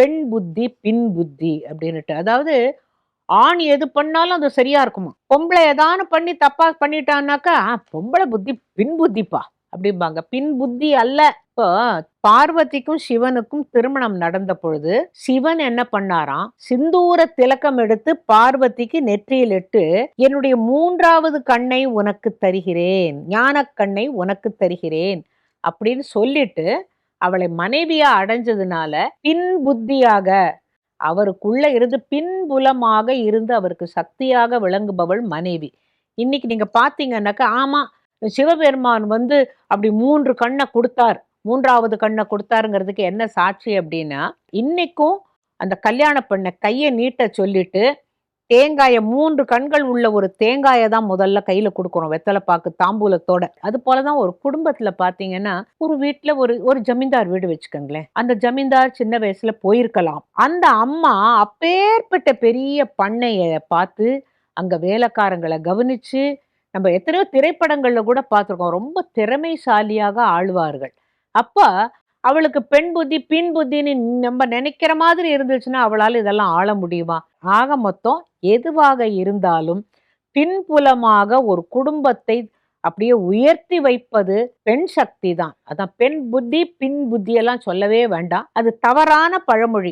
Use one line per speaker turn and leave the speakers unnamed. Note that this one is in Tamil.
பெண் புத்தி பின் புத்தி அப்படின்னுட்டு. அதாவது ஆண் எது பண்ணாலும் அது சரியா இருக்குமா? பொம்பளை ஏதானு பண்ணி தப்பா பண்ணிட்டான்னாக்கா பொம்பளை புத்தி பின் புத்திப்பா அப்படிம்பாங்க. பின் புத்தி அல்ல. இப்போ பார்வதிக்கும் சிவனுக்கும் திருமணம் நடந்த பொழுது சிவன் என்ன பண்ணாராம்? சிந்தூர திலக்கம் எடுத்து பார்வதிக்கு நெற்றியில் இட்டு என்னுடைய மூன்றாவது கண்ணை உனக்கு தருகிறேன். ஞான கண்ணை உனக்கு தருகிறேன். அப்படின்னு சொல்லிட்டு அவளை மனைவியா அடைஞ்சதுனால பின் புத்தியாக அவருக்குள்ள இருந்து பின்புலமாக இருந்து அவருக்கு சக்தியாக விளங்குபவள் மனைவி. இன்னைக்கு நீங்க பாத்தீங்கன்னாக்கா ஆமா சிவபெருமான் வந்து அப்படி மூன்று கண்ணை கொடுத்தார். மூன்றாவது கண்ணை கொடுத்தாருங்கிறதுக்கு என்ன சாட்சி அப்படின்னா இன்னைக்கும் அந்த கல்யாண பெண்ணை கையை நீட்ட சொல்லிட்டு தேங்காயை மூன்று கண்கள் உள்ள ஒரு தேங்காயை தான் முதல்ல கையில கொடுக்குறோம் வெத்தலை பாக்கு தாம்பூலத்தோட. அது போலதான் ஒரு குடும்பத்துல பாத்தீங்கன்னா ஒரு வீட்ல ஒரு ஒரு ஜமீன்தார் வீடு வச்சுக்கோங்களேன். அந்த ஜமீன்தார் சின்ன வயசுல போயிருக்கலாம். அந்த அம்மா அப்பேற்பட்ட பெரிய பண்ணைய பார்த்து அங்க வேலைக்காரங்களை கவனிச்சு நம்ம எத்தனையோ திரைப்படங்கள்ல கூட பார்த்திருக்கோம். ரொம்ப திறமைசாலியாக ஆழ்வார்கள் அப்ப அவளுக்கு பெண் புத்தி பின் புத்தின்னு நம்ம நினைக்கிற மாதிரி இருந்துச்சுன்னா அவளால் இதெல்லாம் ஆள முடியுமா? ஆக மொத்தம் எதுவாக இருந்தாலும் பின்புலமாக ஒரு குடும்பத்தை அப்படியே உயர்த்தி வைப்பது பெண் சக்தி தான். அதான் பெண் புத்தி பின் புத்தி எல்லாம் சொல்லவே வேண்டாம். அது தவறான பழமொழி.